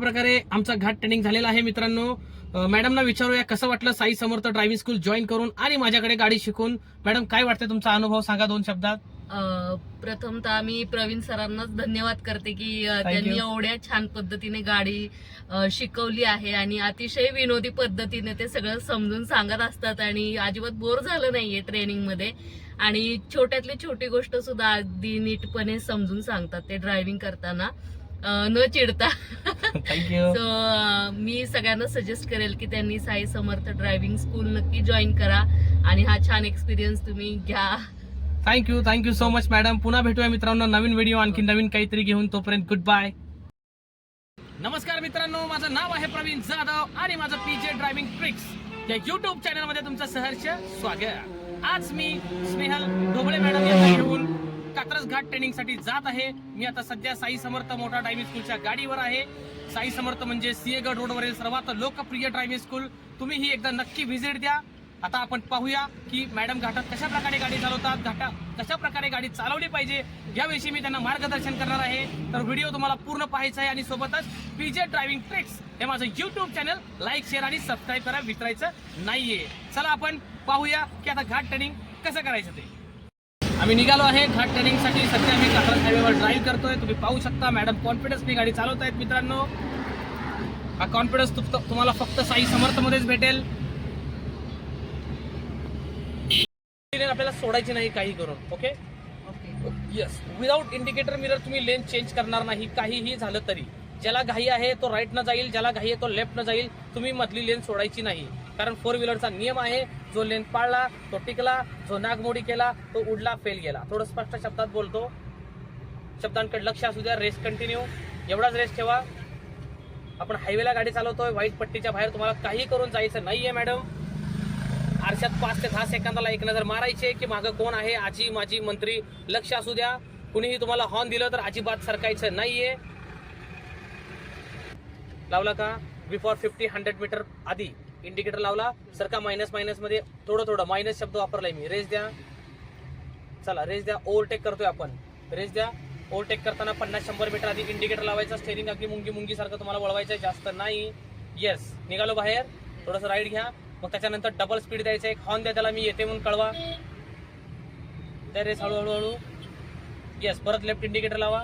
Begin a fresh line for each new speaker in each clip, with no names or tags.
प्रकारे आमचा घाट ट्रेनिंग झालेला आहे मित्रांनो. मॅडमना विचारूया कसं वाटलं Sai Samarth driving school join करून आणि माझ्याकडे गाडी शिकून? मॅडम काय वाटतं तुमचा अनुभव? सांगा दोन शब्दात.
प्रथमतः मी प्रवीण सरांनाच धन्यवाद करते की त्यांनी. एवढ्या छान पद्धतीने गाडी शिकवली आहे आणि अतिशय विनोदी पद्धतीने ते सगळं समजून सांगत असतात आणि अजिबात बोर झालं नाहीये ट्रेनिंगमध्ये. आणि छोट्यातली छोटी गोष्ट सुद्धा अगदी नीटपणे समजून सांगतात ते ड्रायव्हिंग करताना. न चिडता.
थँक्यू
सो मी सगळ्यांना सजेस्ट करेल की त्यांनी साई समर्थ ड्रायव्हिंग स्कूल नक्की जॉईन करा आणि हा छान एक्सपिरियन्स तुम्ही घ्या.
Thank you thank you so much madam पुन्हा भेटूया मित्रांनो नवीन व्हिडिओ आणखी नवीन काहीतरी घेऊन. तोपर्यंत गुड बाय नमस्कार मित्रांनो माझं नाव आहे प्रवीण जाधव आणि माझं पीजे ड्रायव्हिंग ट्रिक्स या युट्यूब चॅनलमध्ये तुमचं सहर्ष स्वागत. आज मी स्नेहल ढोबळे मॅडम यांना घेऊन कात्रज घाट ट्रेनिंगसाठी जात आहे. मी आता सध्या साई समर्थ मोठा ड्रायव्हिंग स्कूलच्या गाडीवर आहे. साई समर्थ म्हणजे सिंहगड रोडवरील सर्वात लोकप्रिय ड्रायव्हिंग स्कूल तुम्ही ही एकदा नक्की व्हिजिट द्या. आता आपण पाहूया की मॅडम घाटात कशा प्रकारे गाडी चालवतात घाटा कशा प्रकारे गाडी चालवली पाहिजे याविषयी मी त्यांना मार्गदर्शन करणार आहे. तर व्हिडिओ तुम्हाला पूर्ण पाहायचा आहे आणि सोबतच पीजे ड्रायव्हिंग ट्रिक्स हे माझं युट्यूब चॅनल लाईक शेअर आणि सबस्क्राईब करा विसरायचं नाहीये. चला आपण पाहूया की आता घाट ट्रेनिंग कसं करायचं ते. आम्ही निघालो आहे घाट ट्रेनिंगसाठी सध्या मी कात्रज हायवेवर ड्राईव्ह करतोय. तुम्ही पाहू शकता मॅडम कॉन्फिडन्सनी गाडी चालवत आहेत मित्रांनो. हा कॉन्फिडन्स तुम्हाला फक्त साई समर्थमध्येच भेटेल. आपल्याला सोडायची नाही काही करून okay yes without indicator mirror तुम्ही लेन चेंज करणार नाही. काहीही झालं तरी. ज्याला घाई आहे तो राईट न जाईल. ज्याला घाई आहे तो लेफ्ट न जाईल. तुम्ही मधली लेन सोडायची नाही. कारण फोर व्हीलरचा नियम आहे जो लेन पाळला तो टिकला जो नागमोडी केला तो उडला फेल गेला. थोडं स्पष्ट शब्दात बोलतो. शब्दांकडे लक्ष असू द्या रेस कंटिन्यू एवढाच रेस ठेवा. आपण हायवेला गाडी चालवतोय व्हाईट पट्टीच्या बाहेर तुम्हाला काही करून जायचं नाहीये मॅडम आरशात पाच ते दहा सेकंदाला एक नजर मारायची की मागं कोण आहे? आजी माजी मंत्री लक्ष असू द्या. कुणीही तुम्हाला हॉर्न दिलं तर अजिबात सरकायचं नाहीये. लावला का? बिफोर फिफ्टी हंड्रेड मीटर आधी. इंडिकेटर लावला. सरका मायनस मायनसमध्ये थोडं थोडं मायनस शब्द वापरलाय मी. रेस द्या. चला रेस द्या. ओव्हरटेक करतोय आपण. रेस द्या. ओव्हरटेक करताना पन्नास शंभर मीटर आधी इंडिकेटर लावायचं. स्टेरिंग अगदी मुंगी मुंगी सारखं तुम्हाला वळवायचं जास्त नाही. येस निघालो बाहेर. थोडंसं राईड घ्या. मग त्याच्यानंतर डबल स्पीड द्यायचं. एक हॉर्न द्या त्याला. मी येते म्हणून कळवा. त्या रेस हळूहळू हळू येस परत लेफ्ट इंडिकेटर लावा.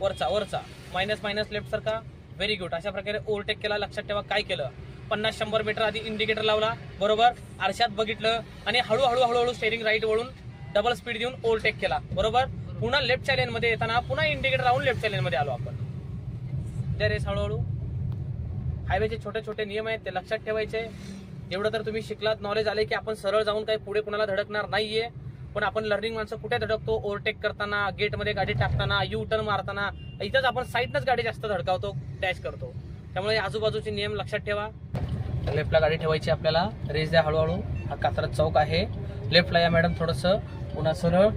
वरचा वरचा. मायनस मायनस लेफ्ट सारखा व्हेरी गुड अशा प्रकारे ओव्हरटेक केला. लक्षात ठेवा. काय केलं? पन्नास शंभर मीटर आधी इंडिकेटर लावला बरोबर? आरशात बघितलं आणि हळूहळू हळूहळू स्टेरिंग राईट वळून डबल स्पीड देऊन ओव्हरटेक केला बरोबर? पुन्हा लेफ्टच्या लेन मध्ये येताना पुन्हा इंडिकेटर लावून लेफ्टच्या लेन मध्ये आलो आपण. त्या रेस हळूहळू. हायवेचे छोटे छोटे नियम आहेत ते लक्षात ठेवायचे. एवढं तर तुम्ही शिकलात नॉलेज आले की आपण सरळ जाऊन काही पुढे कुणाला धडकणार नाहीये. पण आपण लर्निंग माणसं कुठे धडकतो? ओव्हरटेक करताना गेटमध्ये गाडी टाकताना यू टर्न मारताना इथंच आपण साईडनंच गाडी जास्त धडकावतो डॅश करतो. त्यामुळे आजूबाजूचे नियम लक्षात ठेवा. लेफ्टला गाडी ठेवायची आपल्याला. रेस द्या हळूहळू. हा कात्रज चौक आहे. लेफ्टला या मॅडम थोडंसं. पुन्हा सरळ.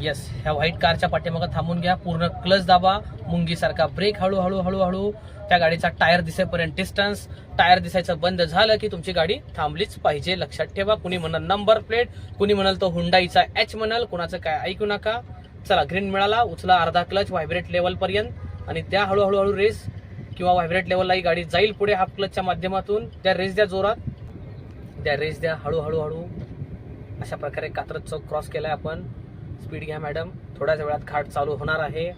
येस ह्या व्हाईट कारच्या पाठीमागं थांबून घ्या. पूर्ण क्लच दाबा. मुंगीसारखा ब्रेक हळूहळू हळूहळू त्या गाडीचा टायर दिसेपर्यंत डिस्टन्स टायर दिसायचं बंद झालं की तुमची गाडी थांबलीच पाहिजे. लक्षात ठेवा. कुणी म्हणाल नंबर प्लेट कुणी म्हणाल तो हुंडाईचा एच म्हणाल. कुणाचं काय ऐकू नका. चला ग्रीन मिळाला. उचला अर्धा क्लच व्हायब्रेट लेवल पर्यंत. आणि त्या हळूहळू हळू रेस किंवा व्हायब्रेट लेवलला ही गाडी जाईल पुढे हाफ क्लचच्या माध्यमातून. त्या रेस द्या जोरात. त्या रेस द्या हळूहळू हळू. अशा प्रकारे कात्रज चौक क्रॉस केलाय आपण. स्पीड घ्या मॅडम थोड्याच वेळात घाट चालू होणार आहे.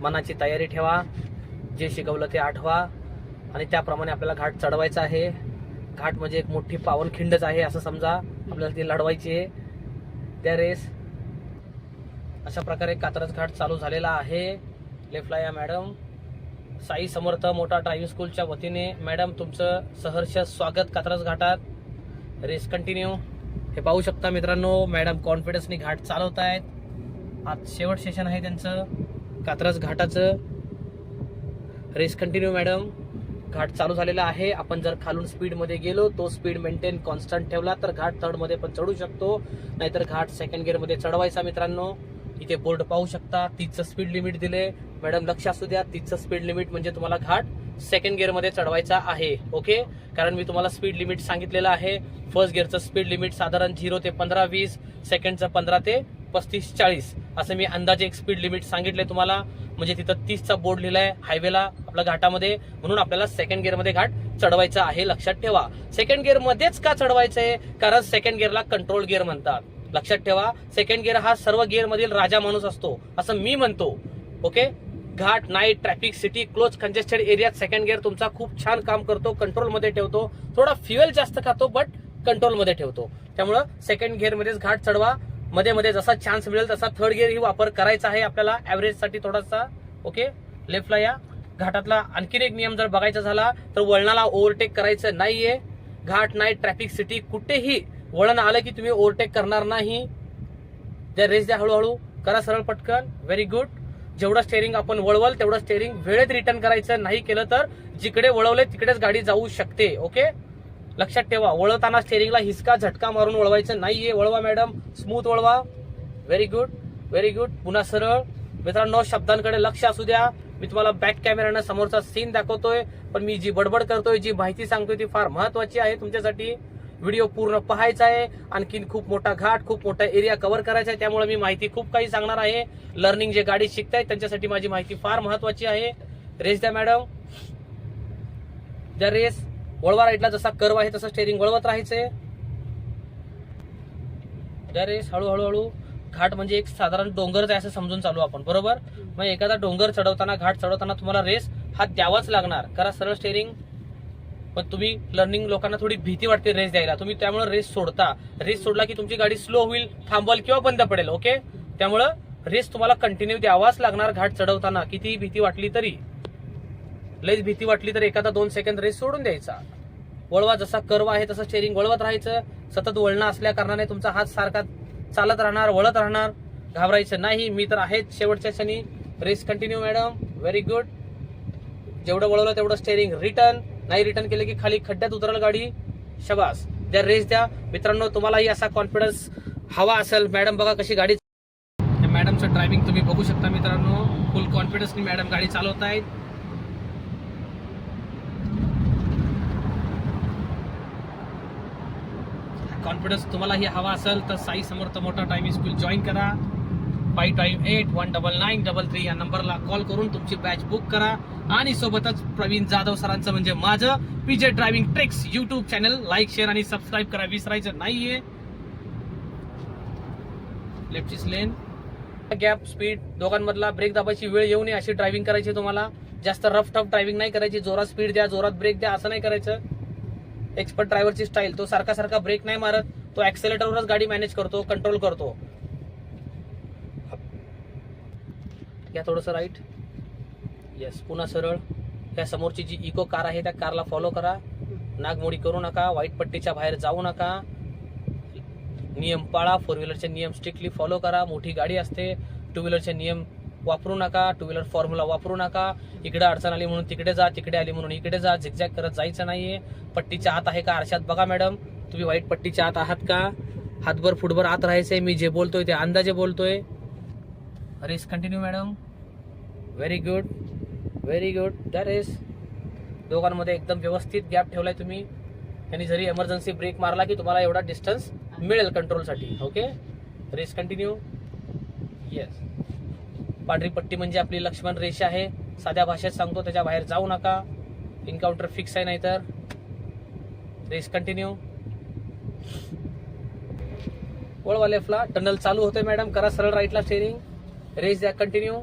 मनाची तयारी ठेवा. जे शिकवलं ते आठवा. आणि त्याप्रमाणे आपल्याला घाट चढवायचा आहे. घाट म्हणजे एक मोठी पावनखिंडच आहे असं समजा. आपल्याला ती लढवायची आहे. त्या रेस अशा प्रकारे कात्रज घाट चालू झालेला आहे. लेफ्टला या मॅडम साई समर्थ मोठा ड्रायव्हिंग स्कूलच्या वतीने. मॅडम तुमचं सहर्ष स्वागत कात्रज घाटात. रेस कंटिन्यू हे पाहू शकता मित्रांनो मॅडम कॉन्फिडन्सनी घाट चालवत आहेत आज शेवट सेशन आहे त्यांचं कात्रज घाटाचं. Race continue madam. घाट चालू झालेला आहे. आपण जर खालून स्पीडमध्ये गेलो तो स्पीड मेंटेन कॉन्स्टंट ठेवला तर घाट थर्डमध्ये पण चढू शकतो. नाहीतर घाट सेकंड गिअरमध्ये चढवायचा मित्रांनो. इथे बोर्ड पाहू शकता तीसचं स्पीड लिमिट दिले. मॅडम लक्ष असू द्या तीसचं स्पीड लिमिट म्हणजे तुम्हाला घाट सेकंड गिअरमध्ये चढवायचा आहे ओके कारण मी तुम्हाला स्पीड लिमिट सांगितलेलं आहे. फर्स्ट गिअरचं स्पीड लिमिट साधारण झिरो ते पंधरा वीस सेकंडचं पंधरा ते पस्तीस चाळीस. असं मी अंदाजे एक स्पीड लिमिट सांगितले तुम्हाला. म्हणजे तिथं तीसचा बोर्ड लिहिलाय हायवेला आपल्या घाटामध्ये. म्हणून आपल्याला सेकंड गिअरमध्ये घाट चढवायचा आहे लक्षात ठेवा. सेकंड गिअर मध्येच का चढवायचं आहे कारण सेकंड गिअरला कंट्रोल गिअर म्हणतात. लक्षात ठेवा सेकंड गिअर हा सर्व गिअर मधील राजा माणूस असतो असं मी म्हणतो ओके घाट night traffic city close congested एरियात सेकंड गिअर तुमचा खूप छान काम करतो कंट्रोलमध्ये ठेवतो. थोडा फ्युएल जास्त खातो बट कंट्रोलमध्ये ठेवतो. त्यामुळं सेकंड गिअरमध्येच घाट चढवा. मध्ये मध्ये जसा चान्स मिळेल तसा थर्ड गिअर ही वापर करायचा आहे आपल्याला. ॲव्हरेजसाठी थोडासा ओके लेफ्टला या. घाटातला आणखीन एक नियम जर बघायचा झाला तर वळणाला ओव्हरटेक करायचं नाहीये. घाट नाईट ट्रॅफिक सिटी कुठेही वळण आलं की तुम्ही ओव्हरटेक करणार नाही. त्या रेस द्या हळूहळू. करा सरळ पटकन. व्हेरी गुड जेवढं स्टेअरिंग आपण वळवल तेवढं स्टेअरिंग वेळेत रिटर्न करायचं नाही केलं तर जिकडे वळवले तिकडेच गाडी जाऊ शकते ओके लक्षात ठेवा वळवताना स्टेअरिंगला हिसका झटका मारून वळवायचं नाहीये. वळवा मॅडम स्मूथ वळवा. व्हेरी गुड व्हेरी गुड पुन्हा सरळ. मित्रांनो शब्दांकडे लक्ष असू द्या. मी तुम्हाला बॅक कॅमेरानं समोरचा सीन दाखवतोय पण मी जी बडबड करतोय जी माहिती सांगतोय ती फार महत्वाची आहे तुमच्यासाठी. व्हिडिओ पूर्ण पाहायचा आहे. आणखीन खूप मोठा घाट खूप मोठा एरिया कव्हर करायचा आहे. त्यामुळे मी माहिती खूप काही सांगणार आहे. लर्निंग जे गाडी शिकतायत त्यांच्यासाठी माझी माहिती फार महत्वाची आहे. रेस द्या मॅडम द्या रेस वळवा राईटला जसा कर्व आहे तसं स्टेअरिंग वळवत राहायचंय. द्या रेस हळूहळू हळू घाट म्हणजे एक साधारण डोंगरच आहे असं समजून चालू आपण बरोबर? मग एखादा डोंगर चढवताना घाट चढवताना तुम्हाला रेस हा द्यावाच लागणार. करा सरळ स्टेअरिंग पण तुम्ही लर्निंग लोकांना थोडी भीती वाटते रेस द्यायला. तुम्ही त्यामुळे रेस सोडता. रेस सोडला की तुमची गाडी स्लो होईल थांबवाल किंवा बंद पडेल ओके त्यामुळं रेस तुम्हाला कंटिन्यू द्यावाच लागणार घाट चढवताना. कितीही भीती वाटली तरी. लईच भीती वाटली तर एखादा दोन सेकंद रेस सोडून द्यायचा. वळवा जसा कर्व आहे तसं स्टेरिंग वळवत राहायचं. सतत वळणं असल्या कारणाने तुमचा हात सारखा चालत राहणार वळत राहणार. घाबरायचं नाही. मी तर आहेच शेवटच्या क्षणी. Race continue madam very good जेवढं वळवलं तेवढं स्टेरिंग रिटर्न नाही रिटर्न केलं की खाली खड्ड्यात उतरल गाडी? शबास. द्या रेस द्या. मित्रांनो तुम्हालाही असा कॉन्फिडन्स हवा असेल. मॅडम बघा कशी गाडी मॅडमचं ड्रायव्हिंग तुम्ही बघू शकता मित्रांनो. फुल कॉन्फिडन्सनी मॅडम गाडी चालवत आहेत. कॉन्फिडन्स तुम्हालाही हवा असेल तर साई समर्थ मोठा टायमिंग स्कूल जॉईन करा. Five five eight one double nine double three या नंबरला कॉल करून तुमची बॅच बुक करा. आणि सोबतच प्रवीण जाधव सरांचं म्हणजे माझं PJ driving tricks YouTube channel like share आणि सबस्क्राईब करा. विसरायचं नाहीये. लेफ्टची लेन गॅप स्पीड दोघांमधला ब्रेक दाबायची वेळ येऊ नये अशी ड्रायव्हिंग करायची तुम्हाला. जास्त रफ टफ ड्रायव्हिंग नाही करायची. जोरात स्पीड द्या जोरात ब्रेक द्या असं नाही करायचं. एक्सपर्ट ड्रायव्हरची स्टाईल तो सारखा सारखा ब्रेक नाही मारत. तो ऍक्सेलेटरवरच गाडी मॅनेज करतो कंट्रोल करतो. या थोडंसं राईट. येस पुन्हा सरळ. त्या समोरची जी इको कार आहे त्या कारला फॉलो करा. नागमोडी करू नका व्हाईट पट्टीच्या बाहेर जाऊ नका. नियम पाळा फोर व्हीलरचे नियम स्ट्रिक्टली फॉलो करा. मोठी गाडी असते टू व्हीलरचे नियम वापरू नका टू व्हीलर फॉर्म्युला वापरू नका. इकडे अडचण आली म्हणून तिकडे जा तिकडे आली म्हणून इकडे जा. झिकझॅक करत जायचं नाहीये. पट्टीच्या आत आहे का आरशात? बघा मॅडम तुम्ही व्हाईट पट्टीच्या आत आहात का? हातभर फुटभर आत राहायचंय मी जे बोलतोय ते अंदाजे बोलतोय. Race continue madam. Very good very good that is दोघांमध्ये एकदम व्यवस्थित गॅप ठेवलाय तुम्ही. त्यांनी जरी एमर्जन्सी ब्रेक मारला की तुम्हाला एवढा डिस्टन्स मिळेल कंट्रोलसाठी ओके रेस कंटिन्यू येस पांढरी पट्टी म्हणजे आपली लक्ष्मण रेषा आहे. साध्या भाषेत सांगतो त्याच्या बाहेर जाऊ नका. इन्काउंटर फिक्स आहे नाहीतर. रेस कंटिन्यू वळवा लेफ्टला टनल चालू होतोय मॅडम करा सरळ राईटला स्टेरिंग रेस द्या कंटिन्यू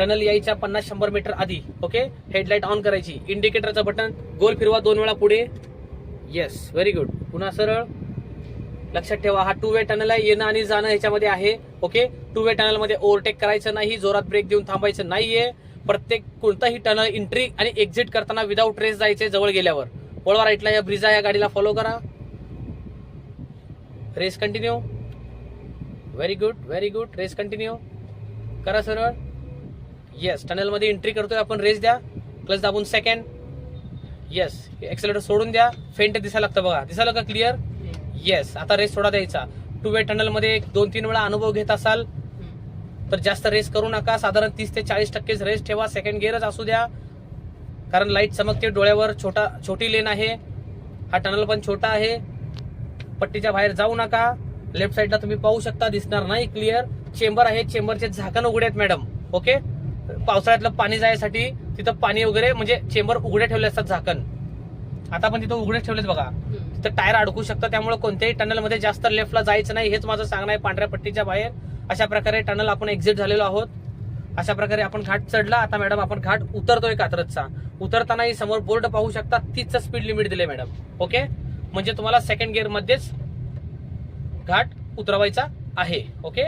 टनल यायच्या पन्नास शंभर मीटर आधी ओके हेडलाईट ऑन करायची. इंडिकेटरचं बटन गोल फिरवा दोन वेळा पुढे. येस व्हेरी गुड पुन्हा सरळ. लक्षात ठेवा हा टू वे टनल आहे येणं आणि जाणं ह्याच्यामध्ये आहे ओके टू वे टनलमध्ये ओव्हरटेक करायचं नाही जोरात ब्रेक देऊन थांबायचं नाहीये. प्रत्येक कोणताही टनल एंट्री आणि एक्झिट करताना विदाऊट रेस जायचे जवळ गेल्यावर. वळवा राईटला या ब्रिजा या गाडीला फॉलो करा. Race continue very good very good race continue करा सरळ. येस टनलमध्ये एंट्री करतोय आपण रेस द्या. क्लच दाबून सेकंड येस एक्सेलेटर सोडून द्या. फेंट दिसायला लागतं बघा. दिसायला का क्लिअर येस आता रेस थोडा द्यायचा. टू वे टनलमध्ये एक दोन तीन वेळा अनुभव घेत असाल तर जास्त रेस करू नका. साधारण तीस ते चाळीस टक्केच रेस ठेवा. सेकंड गिअरच असू द्या. कारण लाइट चमकते डोळ्यावर छोटा छोटी लेन आहे. हा टनल पण छोटा आहे. पट्टीच्या बाहेर जाऊ नका. लेफ्ट साईडला तुम्ही पाहू शकता दिसणार नाही क्लिअर चेंबर आहे चेंबरचे झाकण उघडे आहेत मॅडम ओके पावसाळ्यातलं पाणी जायसाठी तिथं पाणी वगैरे म्हणजे चेंबर उघडे ठेवले असतात झाकण. आता पण तिथं उघडेच ठेवलेत बघा. तिथं टायर अडकू शकतं त्यामुळे कोणत्याही टनलमध्ये जास्त लेफ्टला जायचं नाही हेच माझं सांगणं आहे पांढऱ्या पट्टीच्या बाहेर. अशा प्रकारे टनल आपण एक्झिट झालेलो आहोत. अशा प्रकारे आपण घाट चढला. आता मॅडम आपण घाट उतरतोय कात्रजचा उतरतानाही समोर बोर्ड पाहू शकता तीच स्पीड लिमिट दिले मॅडम. ओके? म्हणजे तुम्हाला सेकंड गिअर मध्येच घाट उतरवायचा आहे. ओके?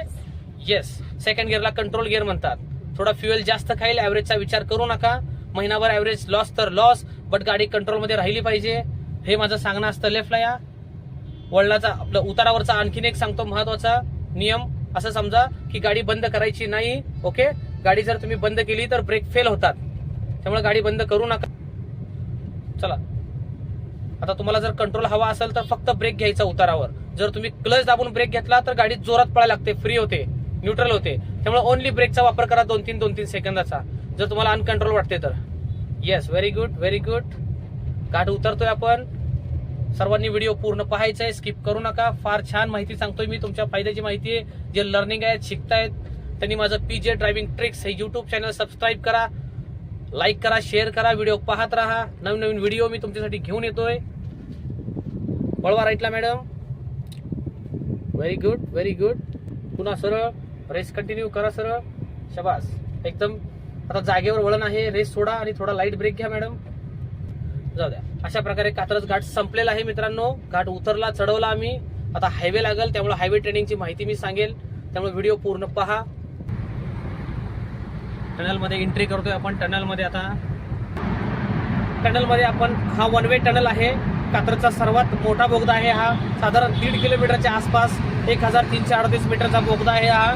येस सेकंड गिअरला कंट्रोल गिअर म्हणतात. थोडा फ्युएल जास्त खाईल ऍव्हरेजचा विचार करू नका. महिनाभर ऍव्हरेज लॉस तर लॉस बट गाडी कंट्रोलमध्ये राहिली पाहिजे. हे माझं सांगणं असतं लेफ्टला या. वळणाचा आपलं उतारावरचा आणखीन एक सांगतो महत्त्वाचा नियम. असं समजा की गाडी बंद करायची नाही ओके गाडी जर तुम्ही बंद केली तर ब्रेक फेल होतात. त्यामुळे गाडी बंद करू नका. चला. आता तुम्हाला जर कंट्रोल हवा असेल तर फक्त ब्रेक घ्यायचा उतारावर. जर तुम्ही क्लच दाबून ब्रेक घेतला तर गाडी जोरात पळायला लागते फ्री होते. न्यूट्रल होते. त्यामुळे ओनली ब्रेकचा वापर करा दोन तीन दोन तीन सेकंदाचा. जर तुम्हाला अनकंट्रोल वाटते तर. Yes very good very good घाट उतरतोय आपण. सर्वांनी व्हिडिओ पूर्ण पाहायचा आहे स्किप करू नका. फार छान माहिती सांगतोय मी तुमच्या फायद्याची माहिती आहे. जे लर्निंग आहेत शिकतायत त्यांनी माझं पीजे ड्रायव्हिंग ट्रिक्स हे युट्यूब चॅनल सबस्क्राईब करा. लाईक करा शेअर करा व्हिडिओ पाहत राहा. नवीन नवीन व्हिडिओ मी तुमच्यासाठी घेऊन येतोय. वळवा राईटला madam very good very good पुन्हा सरळ. रेस कंटिन्यू करा सरळ शबास. एकदम आता जागेवर वळण आहे. रेस सोडा आणि थोडा लाइट ब्रेक घ्या मॅडम जाऊ द्या. अशा प्रकारे कात्रज घाट संपलेला आहे मित्रांनो. घाट उतरला चढवला आम्ही. आता हायवे लागेल त्यामुळे हायवे ट्रेनिंगची माहिती मी सांगेल. त्यामुळे व्हिडिओ पूर्ण पहा. टनलमध्ये एंट्री करतोय आपण. टनलमध्ये आता टनलमध्ये आपण हा वन वे टनल आहे. कात्रजचा सर्वात मोठा बोगदा आहे हा. साधारण दीड किलोमीटरच्या आसपास एक हजार तीनशे अडतीस मीटरचा बोगदा आहे हा.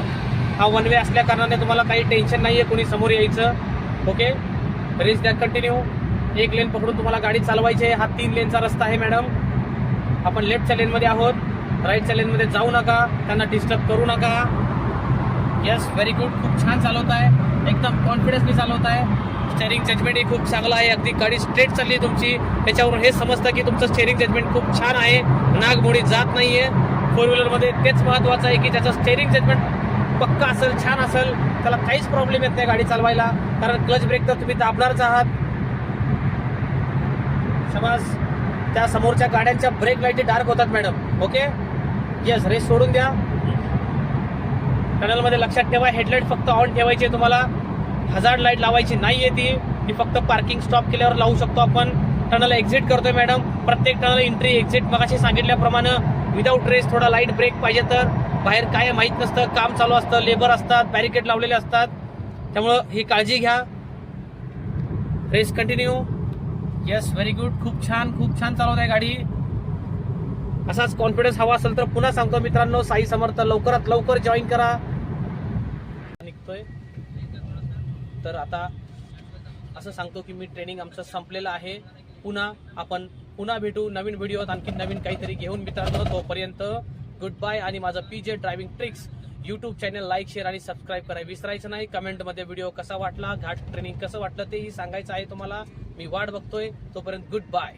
हा वन वे असल्या कारणाने तुम्हाला काही टेन्शन नाही आहे कोणी समोर यायचं. ओके रेस द्या कंटिन्यू एक लेन पकडून तुम्हाला गाडी चालवायची आहे. हा तीन लेनचा रस्ता आहे मॅडम आपण लेफ्टच्या लेनमध्ये आहोत. राईटच्या लेनमध्ये जाऊ नका. त्यांना डिस्टर्ब करू नका. येस व्हेरी गुड खूप छान चालवत आहे. एकदम कॉन्फिडन्सली चालवत आहे. स्टेअरिंग जजमेंट खूप चांगलं आहे. अगदी गाडी स्ट्रेट चालली आहे तुमची. त्याच्यावरून हे समजतं की तुमचं स्टेअरिंग जजमेंट खूप छान आहे. नागमोडी जात नाही आहे फोर व्हीलरमध्ये तेच महत्वाचं आहे की त्याचं स्टेअरिंग जजमेंट पक्का असेल छान असेल त्याला काहीच प्रॉब्लेम येत नाही गाडी चालवायला कारण क्लच ब्रेक तर तुम्ही दाबणारच आहात. समाज त्या समोरच्या गाड्यांच्या ब्रेक लाईटी डार्क होतात मॅडम ओके येस रेस सोडून द्या. टनलमध्ये लक्षात ठेवा हेडलाईट फक्त ऑन ठेवायची तुम्हाला. हजार लाइट लावायची नाही आहे ती. ती फक्त पार्किंग स्टॉप केल्यावर लावू शकतो आपण. टनल एक्झिट करतोय मॅडम प्रत्येक टनल एंट्री एक्झिट मगाशी सांगितल्याप्रमाणे विदाऊट रेस थोडा लाइट ब्रेक पाहिजे तर. बाहेर काय माहीत नसतं काम चालू असतं लेबर असतात बॅरिकेड लावलेले असतात. त्यामुळं ही काळजी घ्या. Race continue yes very good खूप छान खूप छान चालवत आहे गाडी. असाच कॉन्फिडन्स हवा असेल तर पुन्हा सांगतो मित्रांनो साई समर्थ लवकरात लवकर जॉईन करा. निघतोय. तर आता असं सांगतो की मी ट्रेनिंग आमचं संपलेलं आहे. पुन्हा आपण पुन्हा भेटू नवीन व्हिडिओत आणखी नवीन काहीतरी घेऊन मित्रांनो तोपर्यंत. गुड बाय आणि माझं P J driving tricks YouTube channel like share आणि सबस्क्राईब करा. विसरायचं नाही. कमेंटमध्ये व्हिडिओ कसा वाटला? घाट ट्रेनिंग कसं वाटलं? तेही सांगायचं आहे तुम्हाला. मी वाट बघतोय. तोपर्यंत गुड बाय